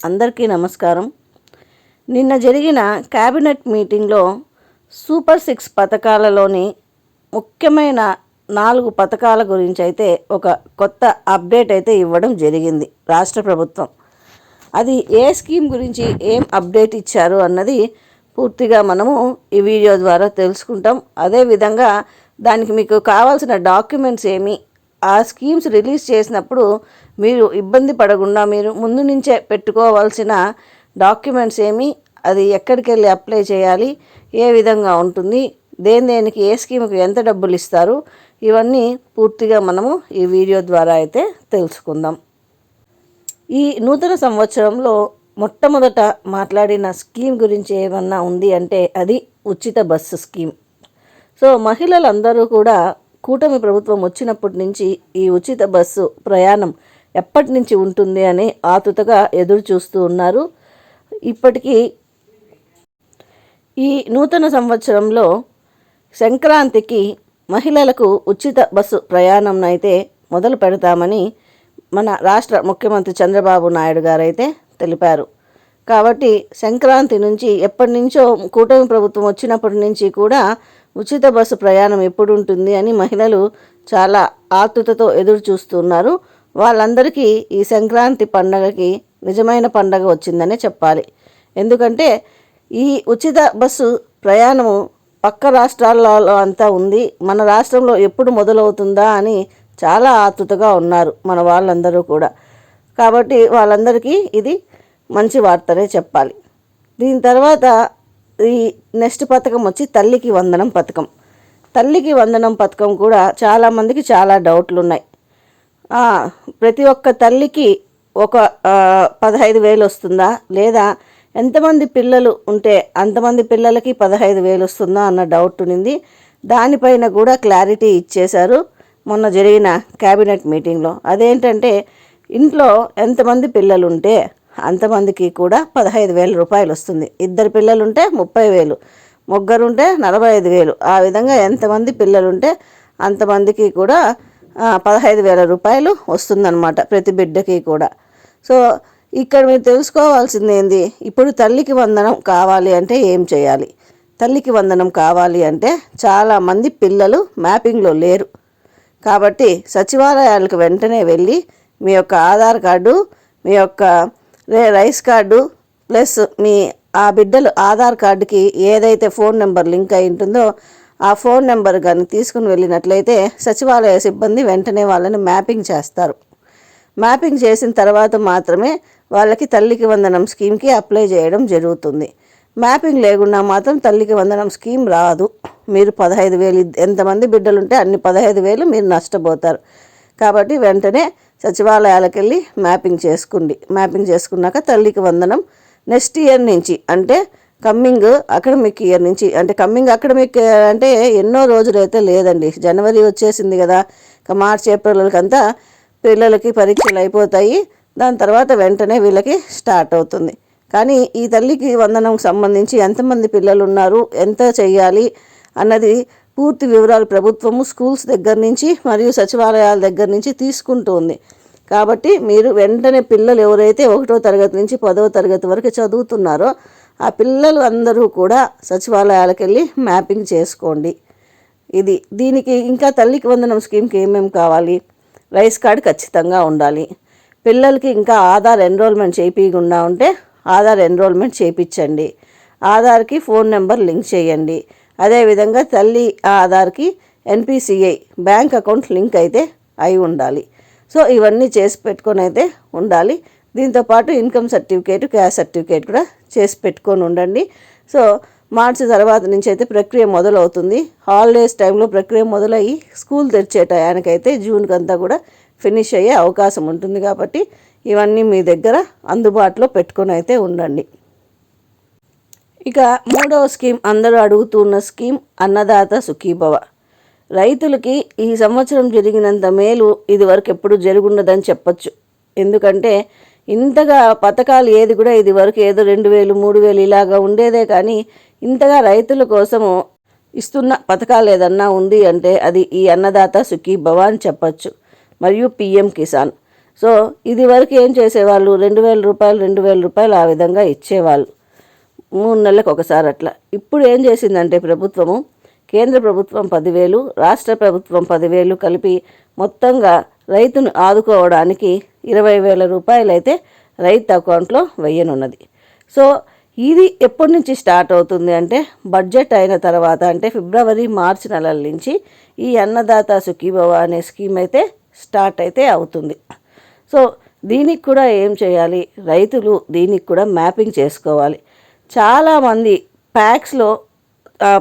అందరికీ నమస్కారం. నిన్న జరిగిన క్యాబినెట్ మీటింగ్లో సూపర్ సిక్స్ పథకాలలోని ముఖ్యమైన నాలుగు పథకాల గురించి అయితే ఒక కొత్త అప్డేట్ అయితే ఇవ్వడం జరిగింది రాష్ట్ర ప్రభుత్వం. అది ఏ స్కీమ్ గురించి ఏం అప్డేట్ ఇచ్చారు అన్నది పూర్తిగా మనము ఈ వీడియో ద్వారా తెలుసుకుంటాం. అదేవిధంగా దానికి మీకు కావాల్సిన డాక్యుమెంట్స్ ఏమి ఆ స్కీమ్స్ రిలీజ్ చేసినప్పుడు మీరు ఇబ్బంది పడకుండా మీరు ముందు నుంచే పెట్టుకోవాల్సిన డాక్యుమెంట్స్ ఏమి అది ఎక్కడికి వెళ్ళి అప్లై చేయాలి ఏ విధంగా ఉంటుంది దేని దేనికి ఏ స్కీమ్కి ఎంత డబ్బులు ఇస్తారు ఇవన్నీ పూర్తిగా మనము ఈ వీడియో ద్వారా అయితే తెలుసుకుందాం. ఈ నూతన సంవత్సరంలో మొట్టమొదట మాట్లాడిన స్కీమ్ గురించి ఏమన్నా ఉంది అంటే అది ఉచిత బస్సు స్కీమ్. సో మహిళలందరూ కూడా కూటమి ప్రభుత్వం వచ్చినప్పటి నుంచి ఈ ఉచిత బస్సు ప్రయాణం ఎప్పటి నుంచి ఉంటుంది అని ఆతుతగా ఎదురు చూస్తూ ఉన్నారు. ఇప్పటికీ ఈ నూతన సంవత్సరంలో సంక్రాంతికి మహిళలకు ఉచిత బస్సు ప్రయాణం అయితే మొదలు పెడతామని మన రాష్ట్ర ముఖ్యమంత్రి చంద్రబాబు నాయుడు గారైతే తెలిపారు. కాబట్టి సంక్రాంతి నుంచి ఎప్పటి నుంచో కూటమి ప్రభుత్వం వచ్చినప్పటి నుంచి కూడా ఉచిత బస్సు ప్రయాణం ఎప్పుడు ఉంటుంది అని మహిళలు చాలా ఆతృతతో ఎదురు చూస్తున్నారు వాళ్ళందరికీ ఈ సంక్రాంతి పండగకి నిజమైన పండగ వచ్చిందనే చెప్పాలి. ఎందుకంటే ఈ ఉచిత బస్సు ప్రయాణము పక్క రాష్ట్రాలలో అంతా ఉంది. మన రాష్ట్రంలో ఎప్పుడు మొదలవుతుందా అని చాలా ఆతృతగా ఉన్నారు మన వాళ్ళందరూ కూడా. కాబట్టి వాళ్ళందరికీ ఇది మంచి వార్తనే చెప్పాలి. దీని తర్వాత ఈ నెక్స్ట్ పథకం వచ్చి తల్లికి వందనం పథకం. తల్లికి వందనం పథకం కూడా చాలామందికి చాలా డౌట్లు ఉన్నాయి. ప్రతి ఒక్క తల్లికి ఒక పదహైదు వేలు వస్తుందా? లేదా ఎంతమంది పిల్లలు ఉంటే అంతమంది పిల్లలకి పదహైదు వేలు వస్తుందా అన్న డౌట్ ఉన్నింది. దానిపైన కూడా క్లారిటీ ఇచ్చేశారు మొన్న జరిగిన క్యాబినెట్ మీటింగ్లో. అదేంటంటే ఇంట్లో ఎంతమంది పిల్లలు ఉంటే అంతమందికి కూడా పదహైదు వేల రూపాయలు వస్తుంది. ఇద్దరు పిల్లలుంటే ముప్పై వేలు ముగ్గురుంటే నలభై ఐదు వేలు. ఆ విధంగా ఎంతమంది పిల్లలుంటే అంతమందికి కూడా పదహైదు వేల రూపాయలు వస్తుందన్నమాట ప్రతి బిడ్డకి కూడా. సో ఇక్కడ మీరు తెలుసుకోవాల్సింది ఏంది? ఇప్పుడు తల్లికి వందనం కావాలి అంటే ఏం చేయాలి? తల్లికి వందనం కావాలి అంటే చాలామంది పిల్లలు మ్యాపింగ్లో లేరు. కాబట్టి సచివాలయాలకు వెంటనే వెళ్ళి మీ యొక్క ఆధార్ కార్డు మీ యొక్క రైస్ కార్డు ప్లస్ మీ ఆ బిడ్డలు ఆధార్ కార్డుకి ఏదైతే ఫోన్ నెంబర్ లింక్ అయి ఉంటుందో ఆ ఫోన్ నెంబర్ కానీ తీసుకుని వెళ్ళినట్లయితే సచివాలయ సిబ్బంది వెంటనే వాళ్ళని మ్యాపింగ్ చేస్తారు. మ్యాపింగ్ చేసిన తర్వాత మాత్రమే వాళ్ళకి తల్లికి వందనం స్కీమ్కి అప్లై చేయడం జరుగుతుంది. మ్యాపింగ్ లేకుండా మాత్రం తల్లికి వందనం స్కీమ్ రాదు. మీరు పదహైదు వేలు ఎంతమంది బిడ్డలు ఉంటే అన్ని పదహైదు వేలు మీరు నష్టపోతారు. కాబట్టి వెంటనే సచివాలయాలకు వెళ్ళి మ్యాపింగ్ చేసుకోండి మ్యాపింగ్ చేసుకున్నాక తల్లికి వందనం. నెక్స్ట్ ఇయర్ నుంచి అంటే కమ్మింగ్ అకాడమిక్ ఇయర్ నుంచి అంటే కమ్మింగ్ అకాడమిక్ అంటే ఎన్నో రోజులు అయితే లేదండి. జనవరి వచ్చేసింది కదా. ఇక మార్చ్ ఏప్రిల్కంతా పిల్లలకి పరీక్షలు అయిపోతాయి. దాని తర్వాత వెంటనే వీళ్ళకి స్టార్ట్ అవుతుంది. కానీ ఈ తల్లికి వందనం సంబంధించి ఎంతమంది పిల్లలు ఉన్నారు ఎంత చేయాలి అన్నది పూర్తి వివరాలు ప్రభుత్వము స్కూల్స్ దగ్గర నుంచి మరియు సచివాలయాల దగ్గర నుంచి తీసుకుంటుంది. కాబట్టి మీరు వెంటనే పిల్లలు ఎవరైతే ఒకటో తరగతి నుంచి పదో తరగతి వరకు చదువుతున్నారో ఆ పిల్లలు అందరూ కూడా సచివాలయాలకు వెళ్ళి మ్యాపింగ్ చేసుకోండి. ఇది దీనికి ఇంకా తల్లికి వందనం స్కీమ్కి ఏమేమి కావాలి? రైస్ కార్డు ఖచ్చితంగా ఉండాలి. పిల్లలకి ఇంకా ఆధార్ ఎన్రోల్మెంట్ చేయించకుండా ఉంటే ఆధార్ ఎన్రోల్మెంట్ చేయించండి ఆధార్కి ఫోన్ నెంబర్ లింక్ చేయండి. అదేవిధంగా తల్లి ఆధార్కి ఎన్పిసిఐ బ్యాంక్ అకౌంట్ లింక్ అయితే అయి ఉండాలి. సో ఇవన్నీ చేసి పెట్టుకొని అయితే ఉండాలి. దీంతోపాటు ఇన్కమ్ సర్టిఫికేట్ క్యాష్ సర్టిఫికేట్ కూడా చేసి పెట్టుకొని ఉండండి. సో మార్చి తర్వాత నుంచి అయితే ప్రక్రియ మొదలవుతుంది. హాలిడేస్ టైంలో ప్రక్రియ మొదలయ్యి స్కూల్ తెరిచే టయానికైతే జూన్కి అంతా కూడా ఫినిష్ అయ్యే అవకాశం ఉంటుంది కాబట్టి ఇవన్నీ మీ దగ్గర అందుబాటులో పెట్టుకొని అయితే ఉండండి. ఇక మూడవ స్కీమ్ అందరూ అడుగుతున్న స్కీమ్ అన్నదాత సుఖీభవ. రైతులకి ఈ సంవత్సరం జరిగినంత మేలు ఇదివరకు ఎప్పుడు జరుగుండదని చెప్పచ్చు. ఎందుకంటే ఇంతగా పథకాలు ఏది కూడా ఇది వరకు ఏదో రెండు వేలు మూడు వేలు ఇలాగా ఉండేదే కానీ ఇంతగా రైతుల కోసము ఇస్తున్న పథకాలు ఏదన్నా ఉంది అంటే అది ఈ అన్నదాత సుఖీభవ అని చెప్పచ్చు. మరియు పిఎం కిసాన్. సో ఇది వరకు ఏం చేసేవాళ్ళు? రెండు వేల రూపాయలు రెండు వేల రూపాయలు ఆ విధంగా ఇచ్చేవాళ్ళు. మూడు నెలలకు ఒకసారి అట్లా. ఇప్పుడు ఏం చేసిందంటే ప్రభుత్వము కేంద్ర ప్రభుత్వం పదివేలు రాష్ట్ర ప్రభుత్వం పదివేలు కలిపి మొత్తంగా రైతును ఆదుకోవడానికి ఇరవై వేల రూపాయలు అయితే రైతు అకౌంట్లో వెయ్యనున్నది. సో ఇది ఎప్పటి నుంచి స్టార్ట్ అవుతుంది అంటే బడ్జెట్ అయిన తర్వాత అంటే ఫిబ్రవరి మార్చి నెలల నుంచి ఈ అన్నదాత సుఖీభవ అనే స్కీమ్ అయితే స్టార్ట్ అయితే అవుతుంది. సో దీనికి కూడా ఏం చేయాలి? రైతులు దీనికి కూడా మ్యాపింగ్ చేసుకోవాలి. చాలామంది ప్యాక్స్లో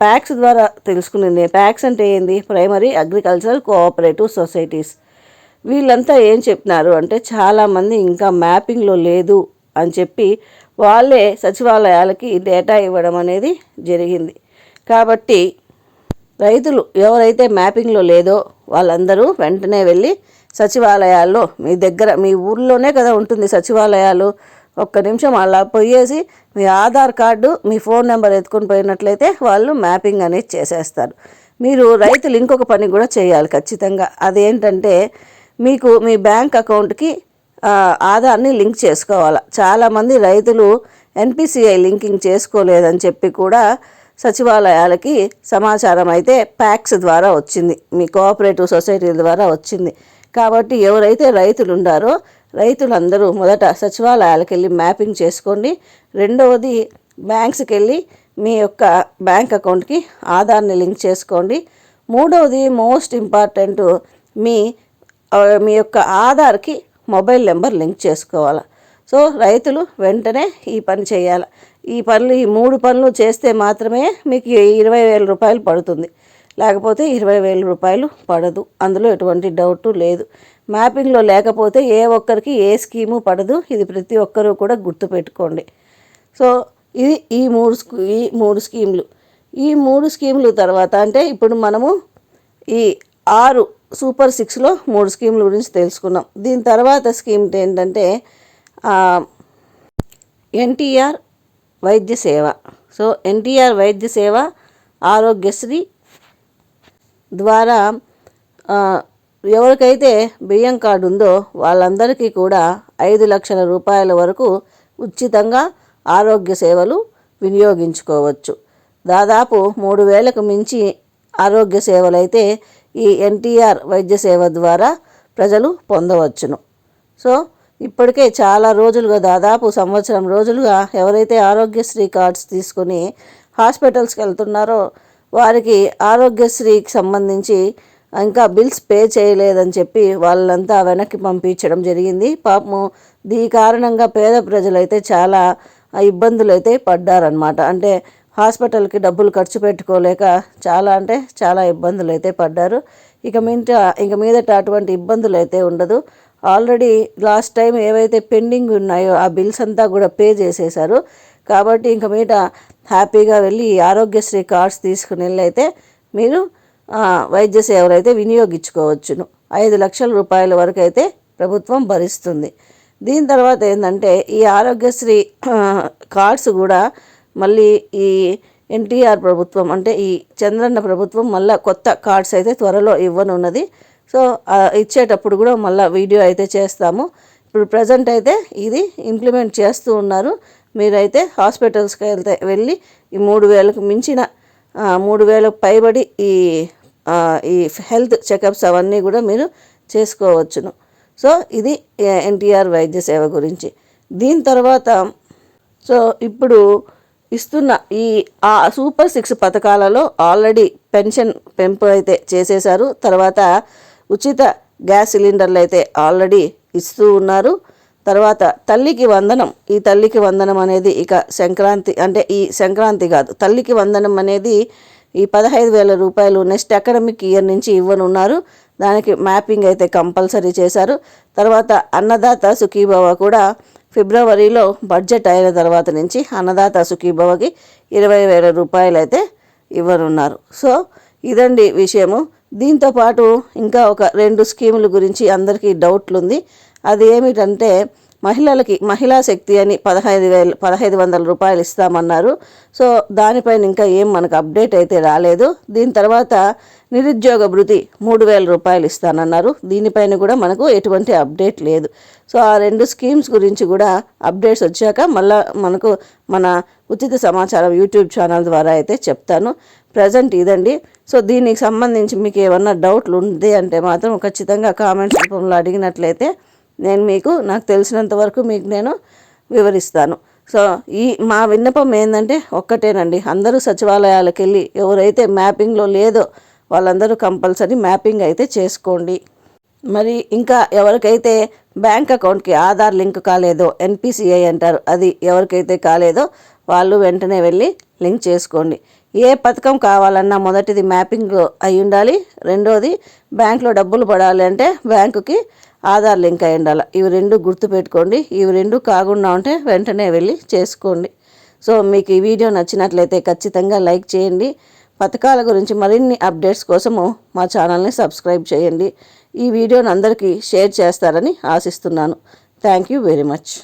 ప్యాక్స్ ద్వారా తెలుసుకునేది ప్యాక్స్ అంటే ఏంది? Primary agricultural cooperative societies. వీళ్ళంతా ఏం చెప్తున్నారు అంటే చాలామంది ఇంకా మ్యాపింగ్లో లేదు అని చెప్పి వాళ్ళే సచివాలయాలకి డేటా ఇవ్వడం అనేది జరిగింది. కాబట్టి రైతులు ఎవరైతే మ్యాపింగ్లో లేదో వాళ్ళందరూ వెంటనే వెళ్ళి సచివాలయాల్లో మీ దగ్గర మీ ఊర్లోనే కదా ఉంటుంది సచివాలయాలు. ఒక్క నిమిషం అలా పోయేసి మీ ఆధార్ కార్డు మీ ఫోన్ నెంబర్ ఎత్తుకొని పోయినట్లయితే వాళ్ళు మ్యాపింగ్ అనేది చేసేస్తారు. మీరు రైతులు ఇంకొక పని కూడా చేయాలి ఖచ్చితంగా. అదేంటంటే మీకు మీ బ్యాంక్ అకౌంట్కి ఆధార్ని లింక్ చేసుకోవాలి. చాలామంది రైతులు ఎన్పిసిఐ లింకింగ్ చేసుకోలేదని చెప్పి కూడా సచివాలయాలకి సమాచారం అయితే ప్యాక్స్ ద్వారా వచ్చింది. మీ కోఆపరేటివ్ సొసైటీల ద్వారా వచ్చింది. కాబట్టి ఎవరైతే రైతులు ఉండారో రైతులందరూ మొదట సచివాలయాలకు వెళ్ళి మ్యాపింగ్ చేసుకోండి. రెండవది బ్యాంక్స్కి వెళ్ళి మీ యొక్క బ్యాంక్ అకౌంట్కి ఆధార్ని లింక్ చేసుకోండి. మూడవది మోస్ట్ ఇంపార్టెంట్ మీ మీ యొక్క ఆధార్కి మొబైల్ నెంబర్ లింక్ చేసుకోవాలి. సో రైతులు వెంటనే ఈ పని చేయాలి. ఈ పనులు ఈ మూడు పనులు చేస్తే మాత్రమే మీకు ఇరవై వేల రూపాయలు పడుతుంది. లేకపోతే ఇరవై వేల రూపాయలు పడదు. అందులో ఎటువంటి డౌట్ లేదు. మ్యాపింగ్లో లేకపోతే ఏ ఒక్కరికి ఏ స్కీము పడదు. ఇది ప్రతి ఒక్కరూ కూడా గుర్తుపెట్టుకోండి సో ఇది ఈ మూడు స్కూ ఈ మూడు స్కీములు. ఈ మూడు స్కీములు తర్వాత అంటే ఇప్పుడు మనము ఈ ఆరు సూపర్ సిక్స్లో మూడు స్కీముల గురించి తెలుసుకున్నాం దీని తర్వాత స్కీమ్ ఏంటంటే ఎన్టీఆర్ వైద్య సేవ. సో ఎన్టీఆర్ వైద్య సేవ ఆరోగ్యశ్రీ ద్వారా ఎవరికైతే బియ్యం కార్డు ఉందో వాళ్ళందరికీ కూడా ఐదు లక్షల రూపాయల వరకు ఉచితంగా ఆరోగ్య సేవలు వినియోగించుకోవచ్చు. దాదాపు మూడు వేలకు మించి ఆరోగ్య సేవలు అయితే ఈ ఎన్టీఆర్ వైద్య సేవ ద్వారా ప్రజలు పొందవచ్చును. సో ఇప్పటికే చాలా రోజులుగా దాదాపు సంవత్సరం రోజులుగా ఎవరైతే ఆరోగ్యశ్రీ కార్డ్స్ తీసుకొని హాస్పిటల్స్కి వెళ్తున్నారో వారికి ఆరోగ్యశ్రీకి సంబంధించి ఇంకా బిల్స్ పే చేయలేదని చెప్పి వాళ్ళంతా వెనక్కి పంపించడం జరిగింది. పాపము దీ కారణంగా పేద ప్రజలైతే చాలా ఇబ్బందులు అయితే పడ్డారనమాట అంటే హాస్పిటల్కి డబ్బులు ఖర్చు పెట్టుకోలేక చాలా అంటే చాలా ఇబ్బందులు అయితే పడ్డారు. ఇక మీట ఇక మీదట అటువంటి ఇబ్బందులు అయితే ఉండదు. ఆల్రెడీ లాస్ట్ టైం ఏవైతే పెండింగ్ ఉన్నాయో ఆ బిల్స్ అంతా కూడా పే చేసేశారు. కాబట్టి ఇంక మీట హ్యాపీగా వెళ్ళి ఆరోగ్యశ్రీ కార్డ్స్ తీసుకుని వెళ్ళి అయితే మీరు వైద్య సేవలు అయితే వినియోగించుకోవచ్చును. ఐదు లక్షల రూపాయల వరకు అయితే ప్రభుత్వం భరిస్తుంది. దీని తర్వాత ఏంటంటే ఈ ఆరోగ్యశ్రీ కార్డ్స్ కూడా మళ్ళీ ఈ ఎన్టీఆర్ ప్రభుత్వం అంటే ఈ చంద్రన్న ప్రభుత్వం మళ్ళీ కొత్త కార్డ్స్ అయితే త్వరలో ఇవ్వనున్నది. సో ఇచ్చేటప్పుడు కూడా మళ్ళీ వీడియో అయితే చేస్తాము. ఇప్పుడు ప్రజెంట్ అయితే ఇది ఇంప్లిమెంట్ చేస్తూ ఉన్నారు. మీరైతే హాస్పిటల్స్కి వెళ్తే వెళ్ళి ఈ మూడు వేలకు మించిన మూడు వేలకు పైబడి ఈ ఈ హెల్త్ చెకప్స్ అవన్నీ కూడా మీరు చేసుకోవచ్చును. సో ఇది ఎన్టీఆర్ వైద్య సేవ గురించి. దీని తర్వాత సో ఇప్పుడు ఇస్తున్న ఈ ఆ సూపర్ సిక్స్ పథకాలలో ఆల్రెడీ పెన్షన్ పెంపు అయితే చేసేశారు. తర్వాత ఉచిత గ్యాస్ సిలిండర్లు అయితే ఆల్రెడీ ఇస్తూ ఉన్నారు. తర్వాత తల్లికి వందనం ఈ తల్లికి వందనం అనేది ఇక సంక్రాంతి అంటే ఈ సంక్రాంతి కాదు తల్లికి వందనం అనేది ఈ పదహైదు వేల రూపాయలు నెక్స్ట్ అకాడమిక్ ఇయర్ నుంచి ఇవ్వనున్నారు. దానికి మ్యాపింగ్ అయితే కంపల్సరీ చేశారు. తర్వాత అన్నదాత సుఖీభవ కూడా ఫిబ్రవరిలో బడ్జెట్ అయిన తర్వాత నుంచి అన్నదాత సుఖీభవకి ఇరవై వేల రూపాయలు అయితే ఇవ్వనున్నారు. సో ఇదండి విషయము. దీంతో పాటు ఇంకా ఒక రెండు స్కీముల గురించి అందరికీ డౌట్లు ఉంది. అది ఏమిటంటే మహిళలకి మహిళా శక్తి అని పదహైదు వేలు పదహైదు వందల రూపాయలు ఇస్తామన్నారు. సో దానిపైన ఇంకా ఏం మనకు అప్డేట్ అయితే రాలేదు. దీని తర్వాత నిరుద్యోగ భృతి మూడు వేల రూపాయలు ఇస్తానన్నారు. దీనిపైన కూడా మనకు ఎటువంటి అప్డేట్ లేదు. సో ఆ రెండు స్కీమ్స్ గురించి కూడా అప్డేట్స్ వచ్చాక మళ్ళా మనకు మన ఉచిత సమాచారం యూట్యూబ్ ఛానల్ ద్వారా అయితే చెప్తాను. ప్రజెంట్ ఇదండి. సో దీనికి సంబంధించి మీకు ఏమన్నా డౌట్లు ఉంది అంటే మాత్రం ఖచ్చితంగా కామెంట్స్ రూపంలో అడిగినట్లయితే నేను మీకు నాకు తెలిసినంత వరకు మీకు నేను వివరిస్తాను. సో ఈ మా విన్నపం ఏంటంటే ఒక్కటేనండి. అందరూ సచివాలయాలకు వెళ్ళి ఎవరైతే మ్యాపింగ్లో లేదో వాళ్ళందరూ కంపల్సరీ మ్యాపింగ్ అయితే చేసుకోండి. మరి ఇంకా ఎవరికైతే బ్యాంక్ అకౌంట్కి ఆధార్ లింక్ కాలేదో ఎన్పిసిఐ అంటారు అది ఎవరికైతే కాలేదో వాళ్ళు వెంటనే వెళ్ళి లింక్ చేసుకోండి. ఏ పథకం కావాలన్నా మొదటిది మ్యాపింగ్ అయి ఉండాలి రెండోది బ్యాంక్లో డబ్బులు పడాలి అంటే బ్యాంకుకి ఆధార్ లింక్ అయి ఉండాలి. ఇవి రెండు గుర్తుపెట్టుకోండి ఇవి రెండు కాకుండా ఉంటే వెంటనే వెళ్ళి చేసుకోండి. సో మీకు ఈ వీడియో నచ్చినట్లయితే ఖచ్చితంగా లైక్ చేయండి. పథకాల గురించి మరిన్ని అప్డేట్స్ కోసము మా ఛానల్ని సబ్స్క్రైబ్ చేయండి. ఈ వీడియోని అందరికీ షేర్ చేస్తారని ఆశిస్తున్నాను. Thank you very much.